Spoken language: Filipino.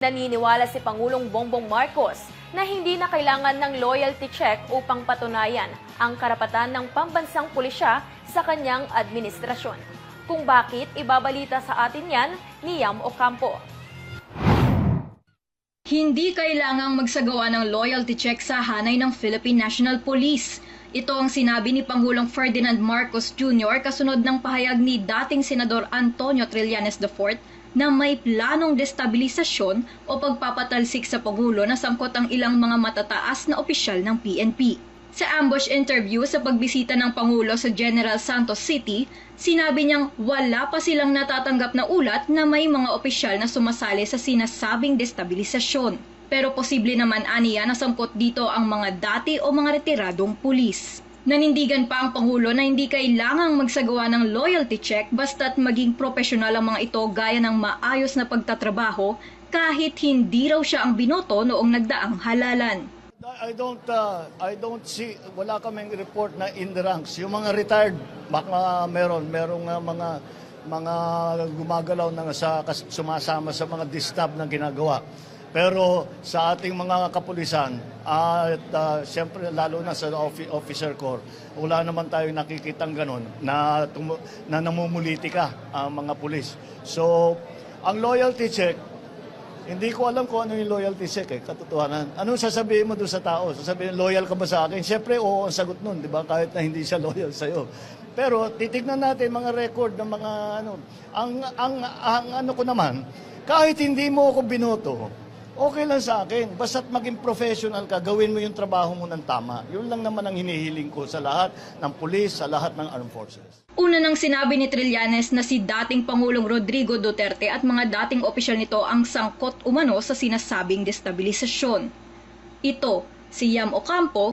Naniniwala si Pangulong Bongbong Marcos na hindi na kailangan ng loyalty check upang patunayan ang karapatan ng pambansang pulisya sa kanyang administrasyon. Kung bakit, ibabalita sa atin yan ni Yam Ocampo. Hindi kailangang magsagawa ng loyalty check sa hanay ng Philippine National Police. Ito ang sinabi ni Pangulong Ferdinand Marcos Jr. kasunod ng pahayag ni dating Senador Antonio Trillanes IV na may planong destabilisasyon o pagpapatalsik sa Pangulo na sangkot ang ilang mga matataas na opisyal ng PNP. Sa ambush interview sa pagbisita ng Pangulo sa General Santos City, sinabi niyang wala pa silang natatanggap na ulat na may mga opisyal na sumasali sa sinasabing destabilisasyon. Pero posible naman aniya na sangkot dito ang mga dati o mga retiradong pulis. Nanindigan pa ang Pangulo na hindi kailangang magsagawa ng loyalty check basta't maging profesional ang mga ito gaya ng maayos na pagtatrabaho kahit hindi raw siya ang binoto noong nagdaang halalan. I don't uh, I don't see wala kaming report na in the ranks. Yung mga retired baka meron merong uh, mga mga gumagalaw na sa sumasama sa mga distab na ginagawa. Pero sa ating mga kapulisan at uh, siyempre lalo na sa offi- officer corps, wala naman tayong nakikitang ganun na na namumulitika ang mga pulis. So, ang loyalty check hindi ko alam kung ano yung loyalty check eh, katotohanan. Anong sasabihin mo doon sa tao? Sasabihin, loyal ka ba sa akin? Siyempre, oo ang sagot nun, di ba? Kahit na hindi siya loyal sa'yo. Pero titignan natin mga record ng mga ano. Ang, ang, ang ano ko naman, kahit hindi mo ako binoto, okay lang sa akin. Basta't maging professional ka, gawin mo yung trabaho mo ng tama. Yun lang naman ang hinihiling ko sa lahat ng pulis, sa lahat ng armed forces. Una nang sinabi ni Trillanes na si dating Pangulong Rodrigo Duterte at mga dating opisyal nito ang sangkot umano sa sinasabing destabilisasyon. Ito, si Yam Ocampo,